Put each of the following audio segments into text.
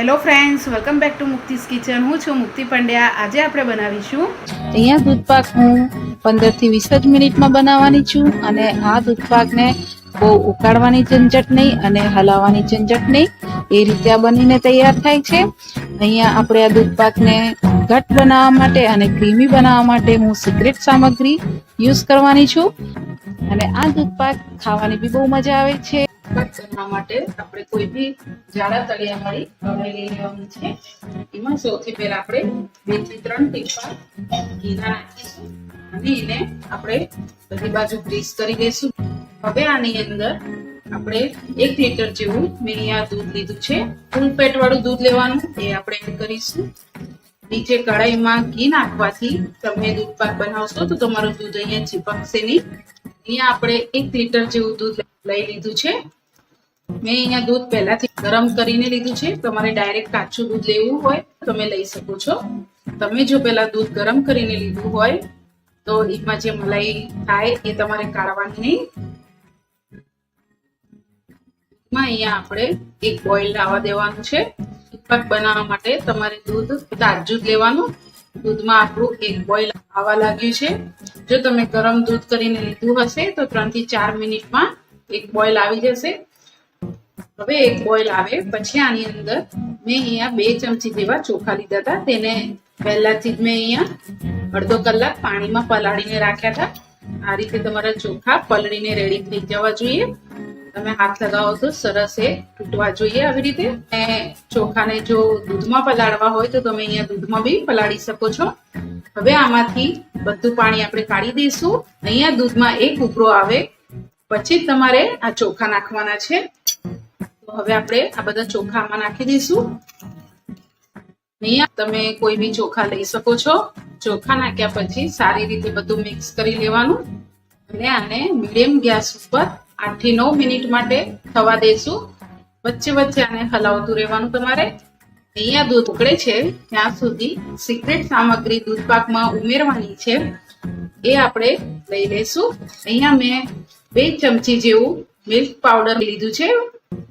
Hello friends welcome back to Mukti's kitchen હું છું મુક્તિ પંડ્યા. આજે આપણે બનાવીશું અહીંયા દૂધપાક હું પંદરથી વીસ જ મિનિટમાં બનાવવાની છું અને આ દૂધપાકને બહુ ઉકાળવાની ઝંઝટ નહીં અને હલાવવાની ઝંઝટ નહીં, એ રીતે આ બનીને તૈયાર થાય છે. અહીંયા આપણે આ દૂધપાકને ઘટ બનાવવા માટે અને ક્રીમી બનાવવા માટે હું સિક્રેટ સામગ્રી યુઝ કરવાની છું. અને આ દૂધપાક ખાવાની બી બહુ મજા આવે છે. માટે આપણે કોઈ બી જાડા તળિયા વાળી કઢાઈ લઈ લેવાની છે. એમાં સૌથી પહેલા આપણે બેથી ત્રણ ટીપા ઘીના નાખીશું અને એને આપણે બધી બાજુ ગ્રીસ કરી દઈશું. હવે આની અંદર આપણે એક લીટર જેવું મેં અહીંયા દૂધ લીધું છે. ફૂલ પેટ વાળું દૂધ લેવાનું, એ આપણે એડ કરીશું. નીચે કઢાઈમાં ઘી નાખવાથી તમે દૂધ પાક બનાવશો તો તમારું દૂધ અહીંયા ચીપકશે નહીં. અહીંયા આપણે એક લીટર જેવું દૂધ લઈ લીધું છે. મેં અહીંયા દૂધ પહેલાથી ગરમ કરીને લીધું છે. તમારે ડાયરેક્ટ કાચું દૂધ લેવું હોય તમે લઈ શકો છો. તમે જો પહેલા દૂધ ગરમ કરીને લીધું હોય તો એમાં જે મલાઈ થાય એ તમારે કાઢવાની. નહીં અહીંયા આપણે એક બોઇલ આવવા દેવાનું છે. ઉત્પાદ બનાવવા માટે તમારે દૂધ તાજું જ લેવાનું. દૂધમાં આપણું એક બોઇલ આવવા લાગ્યું છે. જો તમે ગરમ દૂધ કરીને લીધું હશે તો ત્રણથી ચાર મિનિટમાં એક બોઇલ આવી જશે. હવે એક બોઇલ આવે. પછી આની અંદર મેં અહીંયા બે ચમચી જેવા ચોખા લીધા હતા. તેને પહેલાથી જ મેં અહીંયા અડધો કલાક પાણીમાં પલાળીને રાખ્યા હતા. આ રીતે તમારા ચોખા પલળીને રેડી થઈ જવા જોઈએ. તમે હાથ લગાવો તો સરસ એ તૂટવા જોઈએ આવી રીતે. ચોખાને જો દૂધમાં પલાળવા હોય તો તમે અહીંયા દૂધમાં બી પલાળી શકો છો. હવે આમાંથી બધું પાણી આપણે કાઢી દઈશું. અહીંયા દૂધમાં એક ઉભરો આવે. પછી તમારે આ ચોખા નાખવાના છે. તો હવે આપણે આ બધા ચોખા આમાં નાખી દઈશું. અહીંયા તમે કોઈ બી ચોખા લઈ શકો છો. ચોખા નાખ્યા પછી સારી રીતે બધું મિક્સ કરી લેવાનું. અને આને મીડિયમ ગેસ ઉપર આઠથી નવ મિનિટ માટે થવા દઈશું વચ્ચે વચ્ચે આને હલાવતું રહેવાનું તમારે. અહીંયા દૂધ ઉકળે છે. ત્યાં સુધી સિક્રેટ સામગ્રી દૂધ પાકમાં ઉમેરવાની છે. એ આપણે લઈ લઈશું. અહીંયા મેં બે ચમચી જેવું મિલ્ક પાવડર લીધું છે.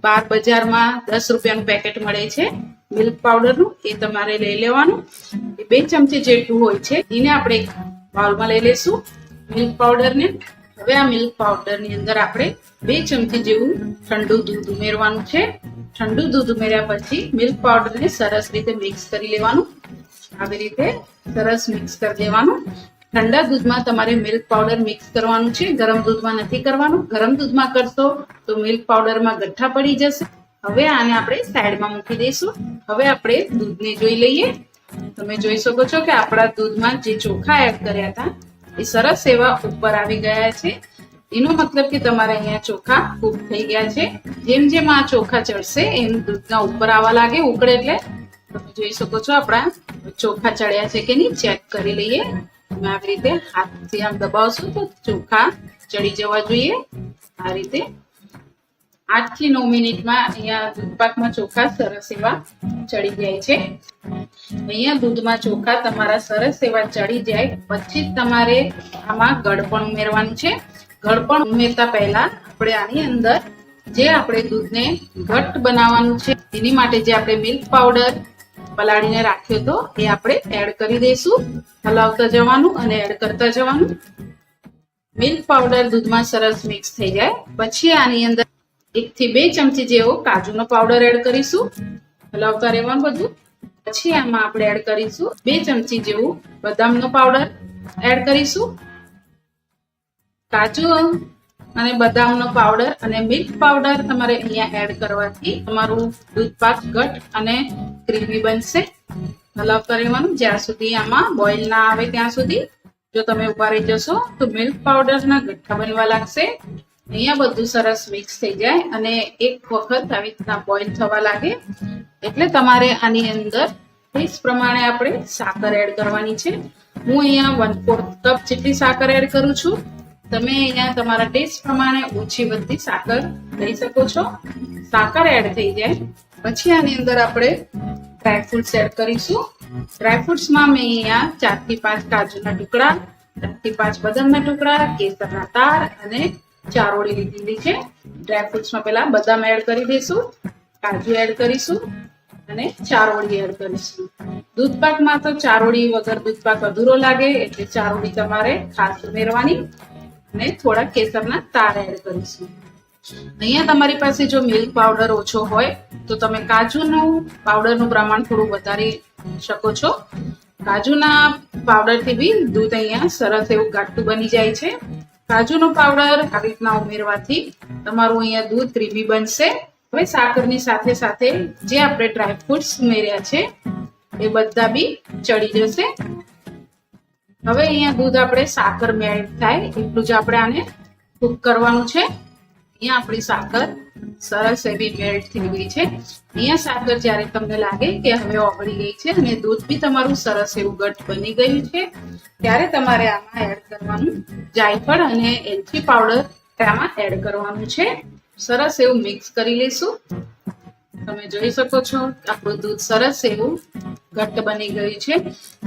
બાર બજારમાં દસ રૂપિયાનું પેકેટ મળે છે. મિલ્ક પાવડરનું એ તમારે લઈ લેવાનું. એ બે ચમચી જેટલું હોય છે. એને આપણે બાઉલમાં લઈ લઈશું મિલ્ક પાવડરને હવે આ મિલ્ક પાવડરની અંદર આપણે બે ચમચી જેવું ઠંડુ દૂધ ઉમેરવાનું છે. ઠંડુ દૂધ ઉમેર્યા પછી મિલ્ક પાવડરને સરસ રીતે મિક્સ કરી લેવાનું. આવી રીતે સરસ મિક્સ કરી દેવાનું. ઠંડા દૂધમાં તમારે મિલ્ક પાવડર મિક્સ કરવાનું છે. ગરમ દૂધમાં નથી કરવાનું. ગરમ દૂધમાં કરશો તો મિલ્ક પાવડરમાં ગઠ્ઠા પડી જશે. હવે આને આપણે સાઈડમાં મૂકી દઈશું. હવે આપણે દૂધને જોઈ લઈએ. તમે જોઈ શકો છો કે આપણા દૂધમાં જે ચોખા એડ કર્યા હતા, એ સરસ એવા ઉપર આવી ગયા છે. એનો મતલબ કે તમારે અહીંયા ચોખા કૂક થઈ ગયા છે. જેમ જેમ આ ચોખા ચડશે, એમ દૂધના ઉપર આવવા લાગે, ઉકળે એટલે. તમે જોઈ શકો છો આપણા ચોખા ચડ્યા છે કે નહીં ચેક કરી લઈએ. તમે રીતે હાથથી આમ દબાવશો તો ચોખા ચડી જવા જોઈએ. આ રીતે આઠથી નવ મિનિટમાં અહીંયા દૂધપાકમાં ચોખા સરસ એવા ચડી જાય છે. અહીંયા દૂધમાં ચોખા તમારા સરસ એવા ચડી જાય. પછી તમારે આમાં ગળપણ ઉમેરવાનું છે. ગળપણ ઉમેરતા પહેલા આપણે આની અંદર જે આપણે દૂધને ઘટ્ટ બનાવવાનું છે, એની માટે જે આપણે મિલ્ક પાવડર પલાળીને રાખ્યો હતો એ આપણે એડ કરી દઈશું. હલાવતા જવાનું અને એડ કરતા જવાનું. મિલ્ક પાવડર દૂધમાં સરસ મિક્સ થઈ જાય. પછી આની અંદર એક થી બે ચમચી જેવો કાજુનો પાવડર એડ કરીશું. હલાવતા રહેવાનું બધું. પછી આમાં આપણે એડ કરીશું બે ચમચી જેવું બદામનો પાવડર એડ કરીશું. કાજુ અને બદામનો પાવડર અને મિલ્ક પાવડર તમારે અહીંયા એડ કરવાથી તમારું દૂધ પાક ઘટ અને ક્રીમી બનશે. હલાવતા કરવાનું જ્યાં સુધી આમાં બોઇલ ના આવે ત્યાં સુધી. જો તમે ઊભા રહી જશો, તો મિલ્ક પાવડરના ગઠ્ઠા બનવા લાગશે. અહીંયા બધું સરસ મિક્સ થઈ જાય અને એક વખત આવી રીતના બોઇલ થવા લાગે. એટલે તમારે આની અંદર ટેસ્ટ પ્રમાણે આપણે સાકર એડ કરવાની છે. હું અહીંયા વન ફોર્થ કપ જેટલી સાકર એડ કરું છું. તમે અહીંયા તમારા ટેસ્ટ પ્રમાણે ઓછી બધી સાકર લઈ શકો છો. સાકર એડ થઈ જાય. પછી આની અંદર આપણે ડ્રાયફ્રૂટ્સ એડ કરીશું. ડ્રાયફ્રૂટ્સમાં મેં અહીંયા ચારથી પાંચ કાજુના ટુકડા ચારથી પાંચ બદામના ટુકડા, કેસરના તાર અને ચારોળી લીધેલી છે. ડ્રાયફ્રૂટ્સમાં પહેલા બદામ એડ કરી દઈશું, કાજુ એડ કરીશું અને ચારોળી એડ કરીશું. દૂધ પાકમાં તો ચારોળી વગર દૂધ પાક અધૂરો લાગે, એટલે ચારોળી તમારે ખાસ ઉમેરવાની. અને થોડા કેસરના તાર એડ કરીશું. અહીંયા તમારી પાસે જો મિલ્ક પાવડર ઓછો હોય, તો તમે કાજુનું પાવડરનું પ્રમાણ થોડું વધારી શકો છો. કાજુના પાવડરથી બી દૂધ અહીંયા સરસ એવું ઘાટું બની જાય છે. કાજુનો પાવડર આવી રીતના ઉમેરવાથી તમારું અહીંયા દૂધ ક્રીમી બનશે. હવે સાકરની સાથે સાથે જે આપણે ડ્રાયફ્રૂટ્સ ઉમેર્યા છે, એ બધા બી ચડી જશે. હવે અહીંયા દૂધ આપણે સાકર મેલ્ટ થાય. એટલું જ આપણે આને કુક કરવાનું છે. અહીંયા આપણી સાકર સરસ એવી મેલ્ટ થઈ ગઈ છે. અહીંયા સાકર જ્યારે તમને લાગે કે હવે ઓગળી ગઈ છે અને દૂધ બી તમારું સરસ એવું ઘટ બની ગયું છે, ત્યારે તમારે આમાં એડ કરવાનું જાયફળ અને એલચી પાવડર આમાં એડ કરવાનું છે. સરસ એવું મિક્સ કરી લઈશું. તમે જોઈ શકો છો આપણું દૂધ સરસ એવું ઘટ્ટ બની ગયું છે.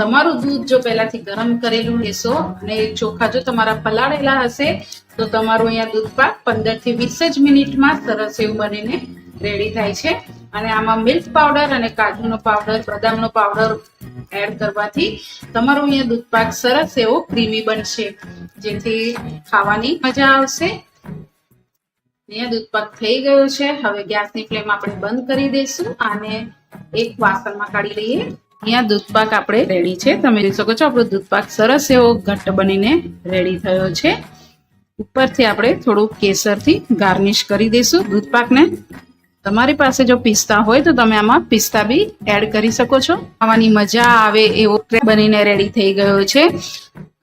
તમારું દૂધ જો પહેલાથી ગરમ કરેલું લેશો અને ચોખા જો તમારા પલાળેલા હશે, તો તમારું અહીંયા દૂધ પાક પંદરથી વીસ જ મિનિટમાં સરસ એવું બનીને રેડી થાય છે. અને આમાં મિલ્ક પાવડર અને કાજુનો પાવડર બદામનો પાવડર એડ કરવાથી તમારું અહીંયા દૂધ પાક સરસ એવો ક્રીમી બનશે. જેથી ખાવાની મજા આવશે. અહીંયા દૂધ થઈ ગયો છે. હવે ગેસની ફ્લેમ આપણે બંધ કરી દઈશું અને એક વાસણમાં કાઢી લઈએ. અહીંયા દૂધ પાક આપણે રેડી છે. તમે જોઈ શકો છો, આપણો દૂધ પાક સરસ એવો ઘટ્ટ બનીને રેડી થયો છે. ઉપરથી આપણે થોડું કેસરથી ગાર્નિશ કરી દઈશું દૂધ પાકને. તમારી પાસે જો પિસ્તા હોય તો તમે આમાં પિસ્તા બી એડ કરી શકો છો. ખાવાની મજા આવે એવો બનીને રેડી થઈ ગયો છે.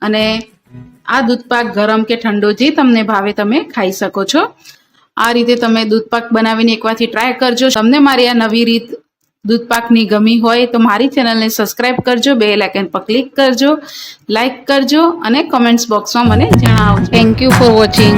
અને આ દૂધ પાક ગરમ કે ઠંડો જે તમને ભાવે તમે ખાઈ શકો છો. આ રીતે તમે દૂધપાક બનાવીને એકવારથી ટ્રાય કરજો. તમને મારી આ નવી રીત દૂધપાકની ગમી હોય તો મારી ચેનલને સબસ્ક્રાઇબ કરજો, બે લાઇકન પર ક્લિક કરજો લાઇક કરજો અને કમેન્ટ્સ બોક્સમાં મને જણાવજો. Thank you for watching